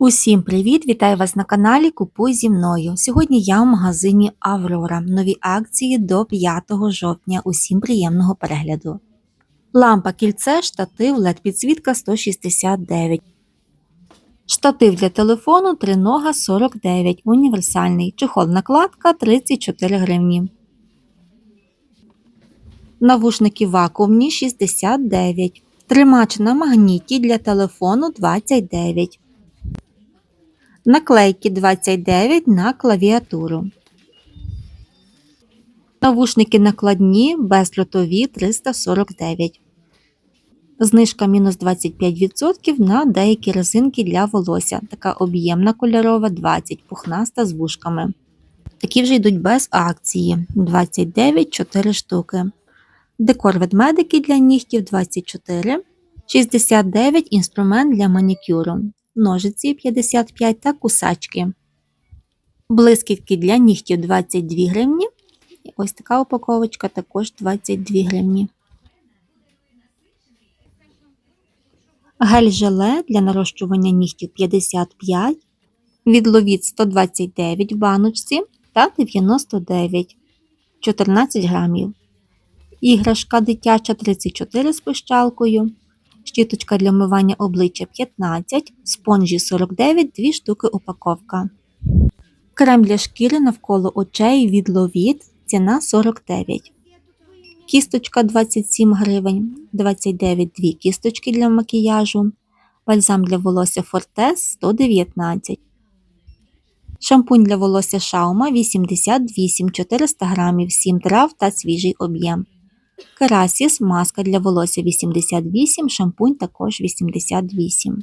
Усім привіт! Вітаю вас на каналі Купуй зі мною. Сьогодні я в магазині Аврора. Нові акції до 5 жовтня. Усім приємного перегляду. Лампа кільце, штатив, LED підсвітка 169. Штатив для телефону тринога 49. Універсальний. Чехол накладка 34 гривні. Навушники вакуумні 69. Тримач на магніті для телефону 29. Наклейки 29 на клавіатуру. Навушники накладні бездротові 349. Знижка мінус 25% на деякі резинки для волосся. Така об'ємна кольорова 20, пухнаста з вушками. Такі вже йдуть без акції 29 4 штуки. Декор ведмедики для нігтів 24, 69 інструмент для манікюру ножиці 55 та кусачки. Блискітки для нігтів 22 гривні. Ось така упаковочка також 22 гривні. Гель желе для нарощування нігтів 55, відловіт 129 в баночці та 99 14 грамів. Іграшка дитяча 34 з пищалкою щіточка для вмивання обличчя 15, спонжі 49, 2 штуки упаковка. Крем для шкіри навколо очей від Ловіт ціна 49. Кісточка 27 гривень, 29 2 кісточки для макіяжу. Бальзам для волосся Фортес 119. Шампунь для волосся Шаума 88 400 грамів, 7 трав та свіжий об'єм. Керасіс, маска для волосся 88, шампунь також 88.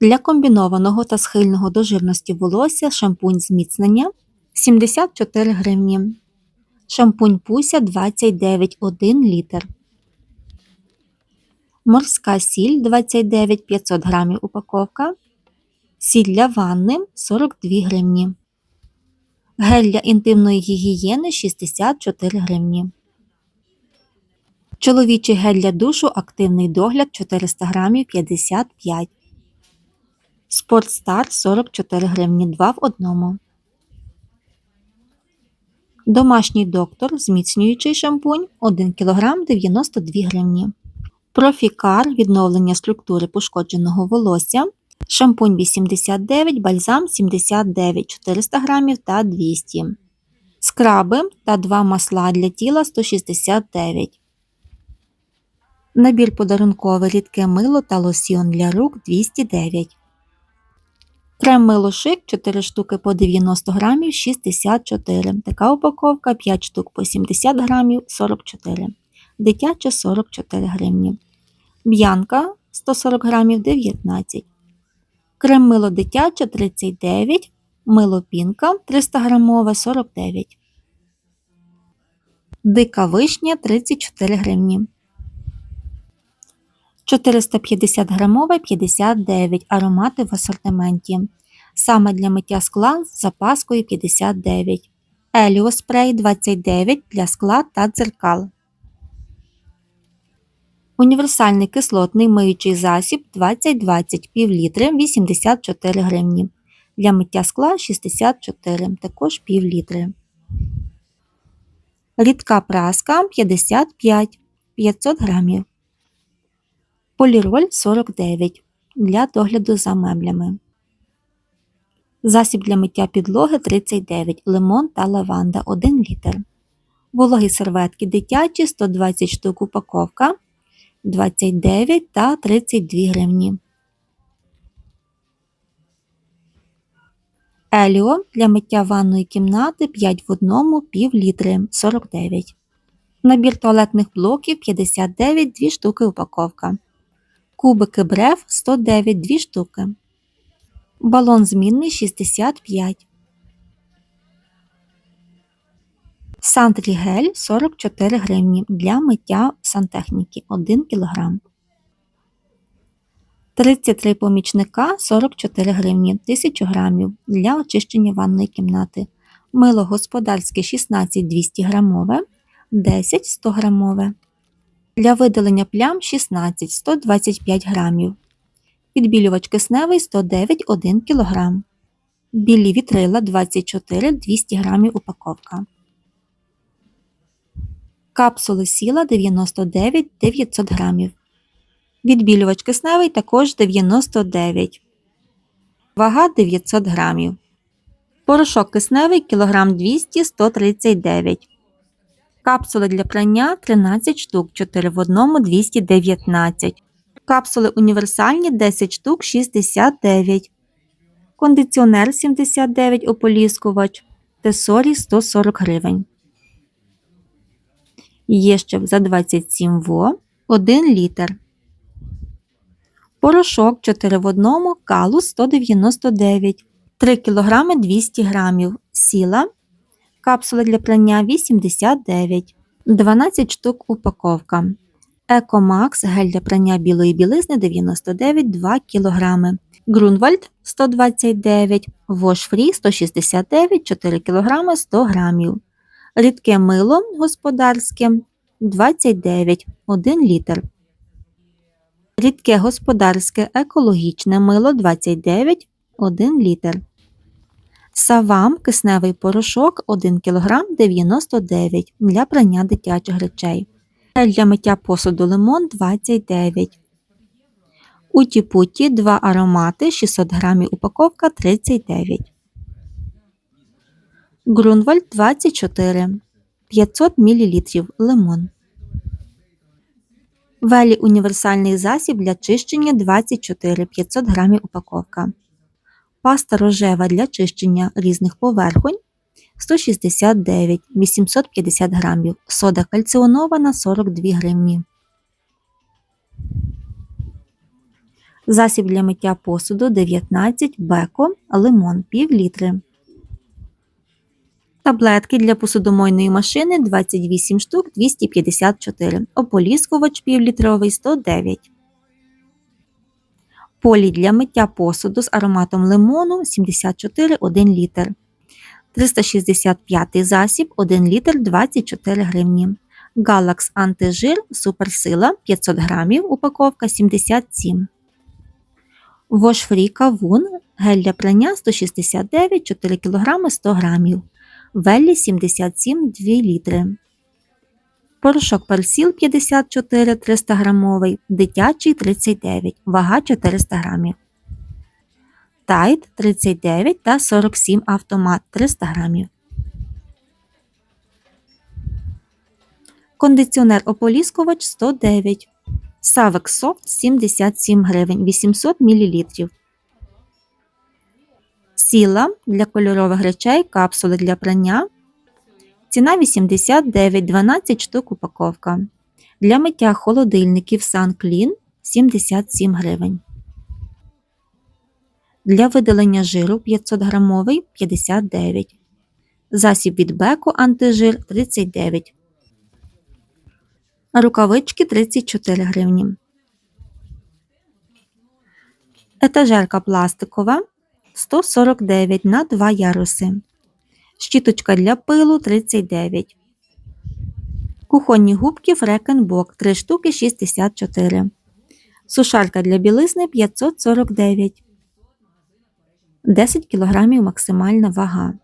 Для комбінованого та схильного до жирності волосся шампунь зміцнення 74 гривні. Шампунь Пуся 29,1 літр. Морська сіль 29 500 грамів упаковка. Сіль для ванни 42 гривні. Гель для інтимної гігієни 64 гривні. Чоловічий гель для душу активний догляд 400 грамів 55. Спортстар 44 гривні 2 в одному. Домашній доктор зміцнюючий шампунь 1 кг 92 гривні. Профікар відновлення структури пошкодженого волосся. Шампунь 89, бальзам 79 400 грамів та 200 Скраби та два масла для тіла 169 Набір подарункове рідке мило та лосьйон для рук 209. Крем мило шик 4 штуки по 90 грамів 64. Така упаковка 5 штук по 70 грамів 44. Дитяча 44 гривні. Б'янка 140 грамів 19. Крем мило дитяче 39. Мило пінка 300 грамове 49. Дика вишня 34 гривні. 450 грамове 59 аромати в асортименті. Саме для миття скла з запаскою 59. Еліоспрей 29 для скла та дзеркал. Універсальний кислотний миючий засіб 2020 пів літри 84 гривні. Для миття скла 64, також пів літри. Рідка праска 55 500 грамів. Поліроль 49 для догляду за меблями. Засіб для миття підлоги 39 лимон та лаванда 1 літр. Вологі серветки дитячі 120 штук упаковка 29 та 32 гривні. Еліо для миття ванної кімнати 5 в 1 пів літри 49. Набір туалетних блоків 59 2 штуки упаковка. Кубики брев 109 2 штуки. Балон змінний 65. Сантрігель 44 гривні для миття сантехніки 1 кг. 33 помічника 44 гривні 1000 грамів для очищення ванної кімнати. Мило господарське 16 200 грамове, 10 100 грамове. Для видалення плям 16 125 грамів. Відбілювач кисневий 109 1 кг. Білі вітрила 24 200 г упаковка. Капсули сіла 99 900 г. Відбілювач кисневий також 99 Вага 900 г. Порошок кисневий кілограм 200 139 Капсули для прання 13 штук 4 в 1 219 Капсули універсальні 10 штук 69 Кондиціонер 79 ополіскувач Тесорі 140 гривень. Є ще за 27 во 1 літр. Порошок 4 в 1 калу 199 3 кг 200 г. Сіла. Капсули для прання 89 12 штук упаковка. Екомакс гель для прання білої білизни 99 2 кг. Грунвальд 129, Wash Free 169 4 кг 100 г. Рідке мило господарське 29 1 літр. Рідке господарське екологічне мило 29 1 літр. Савам кисневий порошок 1 кг 99 для прання дитячих речей. Для миття посуду лимон 29. Уті-путі 2 аромати 600 г упаковка 39. Грунвальд 24 500 мл лимон. Велі універсальний засіб для чищення 24 500 г упаковка. Паста рожева для чищення різних поверхонь 169 850 г. Сода кальціонована 42 гривні. Засіб для миття посуду 19 беко лимон пів літри. Таблетки для посудомойної машини 28 штук 254. Ополіскувач півлітровий 109. Полі для миття посуду з ароматом лимону 74 1 літр. 365 засіб 1 літр 24 гривні. Галакс антижир суперсила 500 грамів, упаковка 77. Wash Free кавун, гель для прання 169 4 кг 100 грамів. Веллі 77 2 літри. Порошок персіл 54 300 грамовий, дитячий 39, вага 400 грамів. Тайд 39 та 47 автомат 300 грамів. Кондиціонер ополіскувач 109. Савек Софт 77 гривень 800 мл. Сіла для кольорових речей, капсули для прання. Ціна 89 12 штук упаковка. Для миття холодильників Санклін 77 гривень. Для видалення жиру 500 грамовий 59. Засіб від Беко антижир 39. Рукавички 34 гривні. Етажерка пластикова 149 на 2 яруси. Щіточка для пилу 39. Кухонні губки Фрекенбок 3 штуки 64. Сушарка для білизни 549. 10 кг максимальна вага.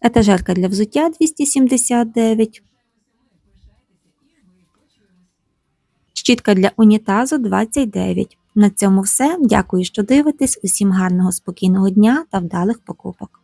Етажерка для взуття 279. Щітка для унітазу 29. На цьому все. Дякую, що дивитесь. Усім гарного спокійного дня та вдалих покупок.